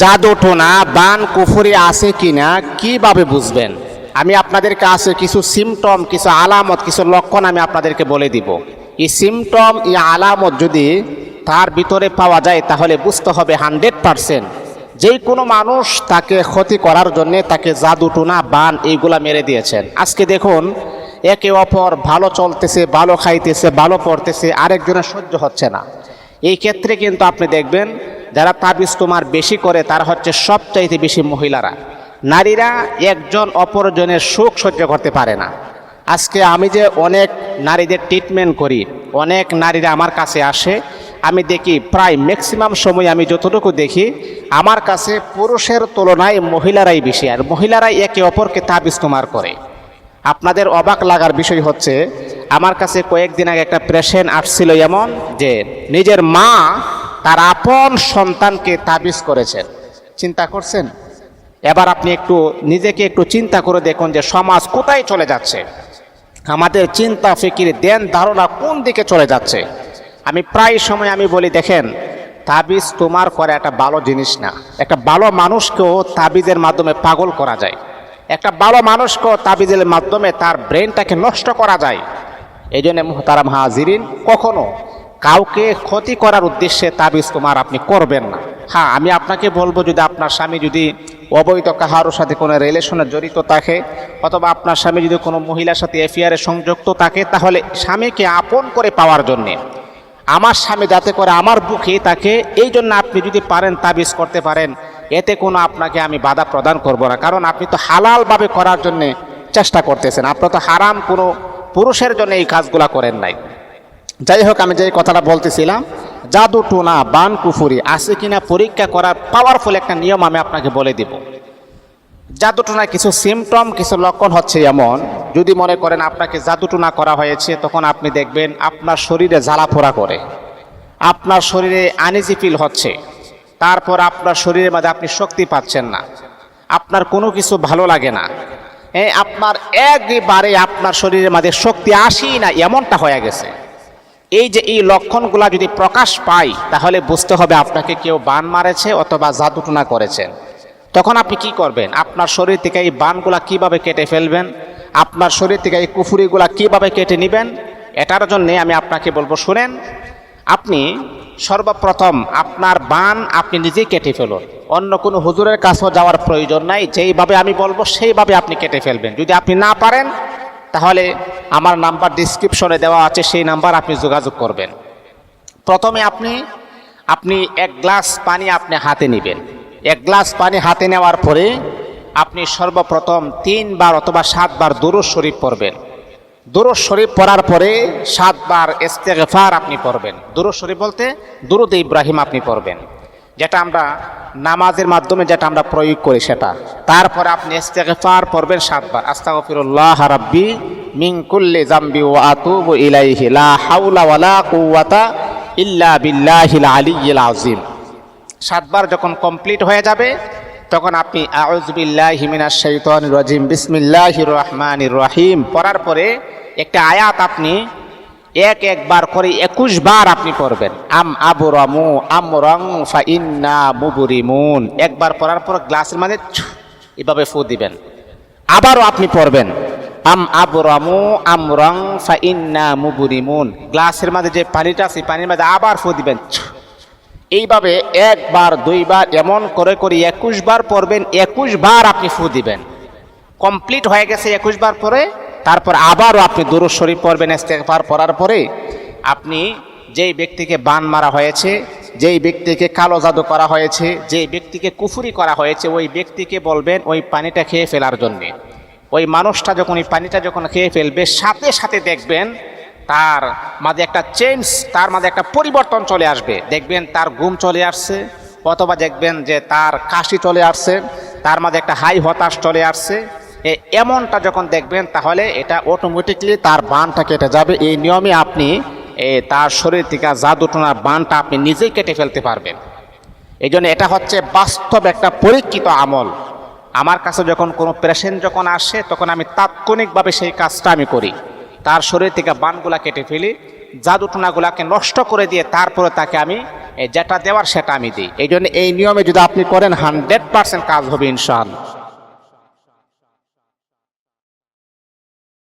জাদু টোনা বান কুফুরি আছে কিনা, কীভাবে বুঝবেন? আমি আপনাদের কাছে কিছু সিমটম কিছু আলামত, কিছু লক্ষণ আমি আপনাদেরকে বলে দিব। এই সিমটম এই আলামত যদি তার ভিতরে পাওয়া যায়, তাহলে বুঝতে হবে হান্ড্রেড পারসেন্ট যেই কোনো মানুষ তাকে ক্ষতি করার জন্যে তাকে জাদু টোনা বান এইগুলা মেরে দিয়েছেন। আজকে দেখুন, একে অপর ভালো চলতেছে, ভালো খাইতেছে, ভালো পড়তেছে, আরেকজনের সহ্য হচ্ছে না। এই ক্ষেত্রে কিন্তু আপনি দেখবেন যারা তাবিজ তোমার বেশি করে, তারা হচ্ছে সবচাইতে বেশি মহিলারা। নারীরা একজন অপরজনের সুখ সহ্য করতে পারে না। আজকে আমি যে অনেক নারীদের ট্রিটমেন্ট করি, অনেক নারীরা আমার কাছে আসে, আমি দেখি প্রায় ম্যাক্সিমাম সময় আমি যতটুকু দেখি, আমার কাছে পুরুষের তুলনায় মহিলারাই বেশি, আর মহিলারাই একে অপরকে তাবিজ তোমার করে। আপনাদের অবাক লাগার বিষয় হচ্ছে, আমার কাছে কয়েকদিন আগে একটা পেশেন্ট আসছিল এমন যে, নিজের মা তার আপন সন্তানকে তাবিজ করেছেন। চিন্তা করছেন? এবার আপনি একটু নিজেকে একটু চিন্তা করে দেখুন যে সমাজ কোথায় চলে যাচ্ছে। আমাদের চিন্তা, ফিকির দেন ধারণা কোন দিকে চলে যাচ্ছে? আমি প্রায় সময় আমি বলি, দেখেন, তাবিজ তোমার করে একটা ভালো জিনিস না। একটা ভালো মানুষকেও তাবিজের মাধ্যমে পাগল করা যায়। একটা ভালো মানুষকেও তাবিজের মাধ্যমে তার ব্রেনটাকে নষ্ট করা যায়। এই জন্য মোহতারাম হাজিরিন কখনো কাউকে ক্ষতি করার উদ্দেশ্যে তাবিজ তোমার আপনি করবেন না। হ্যাঁ আমি আপনাকে বলব যদি আপনার স্বামী যদি অবৈধ কাহারোর সাথে কোনো রিলেশনে জড়িত থাকে অথবা আপনার স্বামী যদি কোনো মহিলার সাথে এফিয়ারে সংযুক্ত থাকে, তাহলে স্বামীকে আপন করে পাওয়ার জন্যে। আমার স্বামী যাতে করে আমার বুকে তাকে, এই জন্য আপনি যদি পারেন তাবিজ করতে পারেন, এতে কোনো আপনাকে আমি বাধা প্রদান করব না। কারণ আপনি তো হালালভাবে করার জন্যে চেষ্টা করতেছেন। আপনার তো হারাম কোনো পুরুষের জন্য এই কাজগুলা করেন নাই। যাই হোক আমি যে কথাটা বলতেছিলাম, জাদু টোনা, বান কুফুরি আছে কিনা পরীক্ষা করার পাওয়ারফুল একটা নিয়ম আমি আপনাকে বলে দিব। জাদু টোনার কিছু সিমটম কিছু লক্ষণ হচ্ছে এমন, যদি মনে করেন আপনাকে জাদু টোনা করা হয়েছে, তখন আপনি দেখবেন আপনার শরীরে জ্বালা জ্বালাফোড়া করে, আপনার শরীরে আনিজি ফিল হচ্ছে, তারপর আপনার শরীরের মধ্যে আপনি শক্তি পাচ্ছেন না, আপনার কোনো কিছু ভালো লাগে না এই আপনার একবারে আপনার শরীরের মধ্যে শক্তি আসেই না, এমনটা হয়ে গেছে। এই যে এই লক্ষণগুলা যদি প্রকাশ পায়, তাহলে বুঝতে হবে আপনাকে কেউ বান মারেছে অথবা জাদুটনা করেছেন তখন আপনি কি করবেন? আপনার শরীর থেকে এই বানগুলা কীভাবে কেটে ফেলবেন? আপনার শরীর থেকে এই কুফুরিগুলা কীভাবে কেটে নেবেন? এটার জন্যে আমি আপনাকে বলব, শুনেন, আপনি সর্বপ্রথম আপনার বান আপনি নিজেই কেটে ফেলুন। অন্য কোনো হুজুরের কাছেও যাওয়ার প্রয়োজন নাই। যেইভাবে আমি বলব, সেইভাবে আপনি কেটে ফেলবেন। যদি আপনি না পারেন তাহলে আমার নাম্বার ডিসক্রিপশনে দেওয়া আছে, সেই নাম্বার আপনি যোগাযোগ করবেন। প্রথমে আপনি আপনি এক গ্লাস পানি আপনি হাতে নেবেন। এক গ্লাস পানি হাতে নেওয়ার পরে আপনি সর্বপ্রথম তিনবার অথবা সাতবার দুরুজ শরীফ পড়বেন। দুরুজ শরীফ পড়ার পরে সাতবার ইস্তেগফার আপনি পড়বেন। দুরুজ শরীফ বলতে দুরুদ ইব্রাহিম আপনি পড়বেন। যেটা আমরা নামাজের মাধ্যমে যেটা আমরা প্রয়োগ করি সেটা। তারপরে আপনি ইস্তেগফার পড়বেন সাতবার। আস্তাগফিরুল্লাহ রাব্বি মিন কুল্লি জামবি ওয়া আতুবু ইলাইহি। লা ওয়ালা কুওয়াতা ইল্লা বিল্লাহিল আলিয়্যিল আযীম। সাতবার যখন কমপ্লিট হয়ে যাবে, তখন আপনি আউজবিল্লাহি মিনাশ শাইতানির রাজিম। বিসমিল্লাহির রহমানির রহিম। পড়ার পরে একটা আয়াত আপনি এক একবার করে একুশ বার আপনি পড়বেন। আম আবু রমু আম রং ফা ইন্না মুবুরিমুন। একবার পড়ার পর গ্লাসের মাঝে এভাবে ফু দিবেন। আবারও আপনি পড়বেন। আম আবু রমু আম রং ফা ইন্না মুবুরিমুন। গ্লাসের মাঝে যে পানিটা আছে পানির মাঝে আবার ফু দিবেন। এইভাবে একবার, দুইবার, এমন করে করে একুশ বার পড়বেন, একুশ বার আপনি ফু দিবেন। কমপ্লিট হয়ে গেছে একুশ বার পরে তারপর আবারও আপনি দুরুদ শরীফ পড়বেন, ইস্তেগফার পড়ার পরে আপনি যেই ব্যক্তিকে বান মারা হয়েছে, যেই ব্যক্তিকে কালো জাদু করা হয়েছে, যেই ব্যক্তিকে কুফুরি করা হয়েছে, ওই ব্যক্তিকে বলবেন ওই পানিটা খেয়ে ফেলার জন্যে। ওই মানুষটা যখন ওই পানিটা যখন খেয়ে ফেলবে, সাথে সাথে দেখবেন তার মাঝে একটা চেঞ্জ তার মাঝে একটা পরিবর্তন চলে আসবে। দেখবেন তার ঘুম চলে আসছে, অথবা দেখবেন যে তার কাশি চলে আসছে, তার মাঝে একটা হাই হতাশ চলে আসছে। এমনটা যখন দেখবেন, তাহলে এটা অটোমেটিকলি তার বানটা কেটে যাবে। এই নিয়মে আপনি তার শরীর থেকে জাদুটনার বানটা আপনি নিজেই কেটে ফেলতে পারবেন। এই জন্য এটা হচ্ছে বাস্তব একটা পরীক্ষিত আমল। আমার কাছে যখন কোনো পেশেন্ট যখন আসে, তখন আমি তাৎক্ষণিকভাবে সেই কাজটা আমি করি। তার শরীর থেকে বানগুলা কেটে ফেলি, জাদুটনাগুলাকে নষ্ট করে দিয়ে তারপরে তাকে আমি যেটা দেওয়ার সেটা আমি দিই। এই জন্য এই নিয়মে যদি আপনি করেন হান্ড্রেড পার্সেন্ট কাজ হবে ইনশাআল্লাহ।